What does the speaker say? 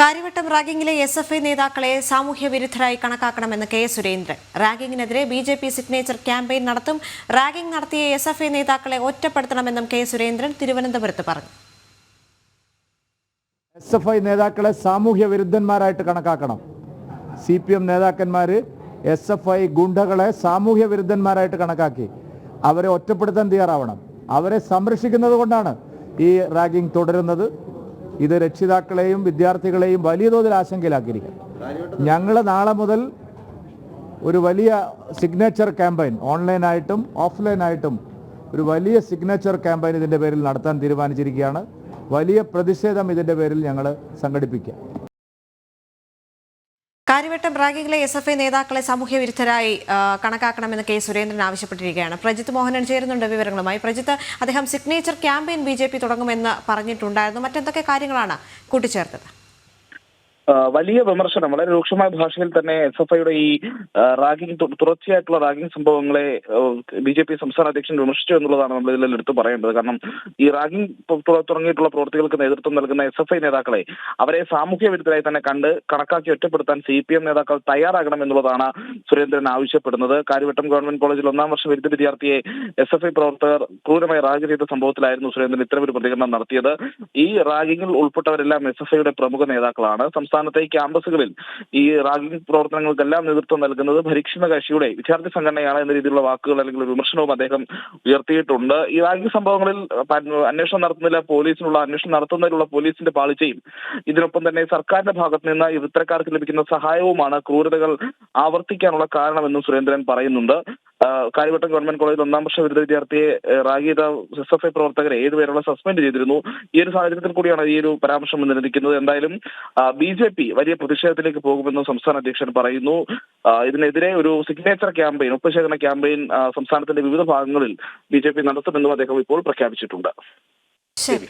കാര്യവട്ടം റാഗിംഗിലെ S F I നേതാക്കളെ സാമൂഹ്യ വിരുദ്ധരായി കണക്കാക്കണമെന്ന് K Surendran. റാഗിങ്ങിനെതിരെ B J P signature campaign നടത്തും. റാഗിംഗ് നടത്തിയ എസ് എഫ് ഐ നേതാക്കളെ ഒറ്റപ്പെടുത്തണമെന്നും കെ സുരേന്ദ്രൻ തിരുവനന്തപുരത്ത് പറഞ്ഞു. എസ് എഫ് ഐ നേതാക്കളെ സാമൂഹ്യ വിരുദ്ധന്മാരായിട്ട് കണക്കാക്കണം. സി പി എം നേതാക്കന്മാർ എസ് എഫ് ഐ ഗുണ്ടകളെ സാമൂഹ്യ വിരുദ്ധന്മാരായിട്ട് കണക്കാക്കി. അവരെ ഒറ്റപ്പെടുത്താൻ തയ്യാറാവണം. അവരെ സംരക്ഷിക്കുന്നത് കൊണ്ടാണ് ഈ റാഗിംഗ് തുടരുന്നത്. ഇത് രക്ഷിതാക്കളെയും വിദ്യാർത്ഥികളെയും വലിയ തോതിൽ ആശങ്കയിലാക്കിയിരിക്കും ഞങ്ങൾ നാളെ മുതൽ ഒരു വലിയ സിഗ്നേച്ചർ ക്യാമ്പയിൻ ഓൺലൈനായിട്ടും ഓഫ്ലൈനായിട്ടും ഒരു വലിയ സിഗ്നേച്ചർ ക്യാമ്പയിൻ ഇതിന്റെ പേരിൽ നടത്താൻ തീരുമാനിച്ചിരിക്കുകയാണ്. വലിയ പ്രതിഷേധം ഇതിന്റെ പേരിൽ ഞങ്ങൾ സംഘടിപ്പിക്കുക. കാര്യവട്ടം റാഗിങ്ങിലെ എസ് എഫ് ഐ നേതാക്കളെ സാമൂഹ്യ വിരുദ്ധരായി കണക്കാക്കണമെന്ന് കെ സുരേന്ദ്രൻ ആവശ്യപ്പെട്ടിരിക്കുകയാണ്. പ്രജിത്ത് മോഹനൻ ചേരുന്നുണ്ട് വിവരങ്ങളുമായി. പ്രജിത്ത് അദ്ദേഹം സിഗ്നേച്ചർ ക്യാമ്പയിൻ ബി തുടങ്ങുമെന്ന് പറഞ്ഞിട്ടുണ്ടായിരുന്നു. മറ്റെന്തൊക്കെ കാര്യങ്ങളാണ് കൂട്ടിച്ചേർത്തത്? വലിയ വിമർശനം വളരെ രൂക്ഷമായ ഭാഷയിൽ തന്നെ എസ് എഫ് ഐയുടെ ഈ റാഗിംഗ് തുടർച്ചയായിട്ടുള്ള റാഗിംഗ് സംഭവങ്ങളെ ബി ജെ പി സംസ്ഥാന അധ്യക്ഷൻ വിമർശിച്ചു എന്നുള്ളതാണ് നമ്മൾ ഇതിൽ എടുത്തു പറയേണ്ടത്. കാരണം ഈ റാഗിംഗ് തുടങ്ങിയിട്ടുള്ള പ്രവർത്തികൾക്ക് നേതൃത്വം നൽകുന്ന എസ് എഫ് ഐ നേതാക്കളെ അവരെ സാമൂഹ്യ വിരുദ്ധരായി തന്നെ കണ്ട് കണക്കാക്കി ഒറ്റപ്പെടുത്താൻ സി പി എം നേതാക്കൾ തയ്യാറാകണം എന്നുള്ളതാണ് സുരേന്ദ്രൻ ആവശ്യപ്പെടുന്നത്. കാര്യവട്ടം ഗവൺമെന്റ് കോളേജിൽ ഒന്നാം വർഷ ബിരുദ വിദ്യാർത്ഥിയെ എസ് എഫ് ഐ പ്രവർത്തകർ ക്രൂരമായി റാഗ് ചെയ്ത സംഭവത്തിലായിരുന്നു സുരേന്ദ്രൻ ഇത്തരമൊരു പ്രതികരണം നടത്തിയത്. ഈ റാഗിങ്ങിൽ ഉൾപ്പെട്ടവരെല്ലാം എസ് എഫ് ഐയുടെ പ്രമുഖ നേതാക്കളാണ്. സംസ്ഥാനത്തെ ക്യാമ്പസുകളിൽ ഈ റാഗിംഗ് പ്രവർത്തനങ്ങൾക്കെല്ലാം നേതൃത്വം നൽകുന്നത് ഭരിക്ഷണ കക്ഷിയുടെ വിദ്യാർത്ഥി സംഘടനയാണ് എന്ന രീതിയിലുള്ള വാക്കുകൾ അല്ലെങ്കിൽ വിമർശനവും അദ്ദേഹം ഉയർത്തിയിട്ടുണ്ട്. ഈ റാഗിംഗ് സംഭവങ്ങളിൽ അന്വേഷണം നടത്തുന്നില്ല പോലീസിനുള്ള അന്വേഷണം നടത്തുന്നതിലുള്ള പോലീസിന്റെ പാളിച്ചയും ഇതിനൊപ്പം തന്നെ സർക്കാരിന്റെ ഭാഗത്ത് നിന്ന് ഇത്തരക്കാർക്ക് ലഭിക്കുന്ന സഹായവുമാണ് ക്രൂരതകൾ ആവർത്തിക്കാനുള്ള കാരണമെന്നും സുരേന്ദ്രൻ പറയുന്നുണ്ട്. കാര്യവട്ടം ഗവൺമെന്റ് കോളേജിൽ ഒന്നാം വർഷ ബിരുദ വിദ്യാർത്ഥിയെ റാഗീത എസ് എഫ് ഐ പ്രവർത്തകരെ ഏഴുപേരോളം സസ്പെൻഡ് ചെയ്തിരുന്നു. ഈ ഒരു സാഹചര്യത്തിൽ കൂടിയാണ് ഈ ഒരു പരാമർശം നിലനിൽക്കുന്നത് എന്തായാലും ബി ജെ പി വലിയ പ്രതിഷേധത്തിലേക്ക് പോകുമെന്ന് സംസ്ഥാന അധ്യക്ഷൻ പറയുന്നു. ഇതിനെതിരെ ഒരു സിഗ്നേച്ചർ ക്യാമ്പയിൻ ഒപ്പുശേഖരണ ക്യാമ്പയിൻ സംസ്ഥാനത്തിന്റെ വിവിധ ഭാഗങ്ങളിൽ ബി ജെ പി നടത്തുമെന്നും അദ്ദേഹം ഇപ്പോൾ പ്രഖ്യാപിച്ചിട്ടുണ്ട്. ശരി.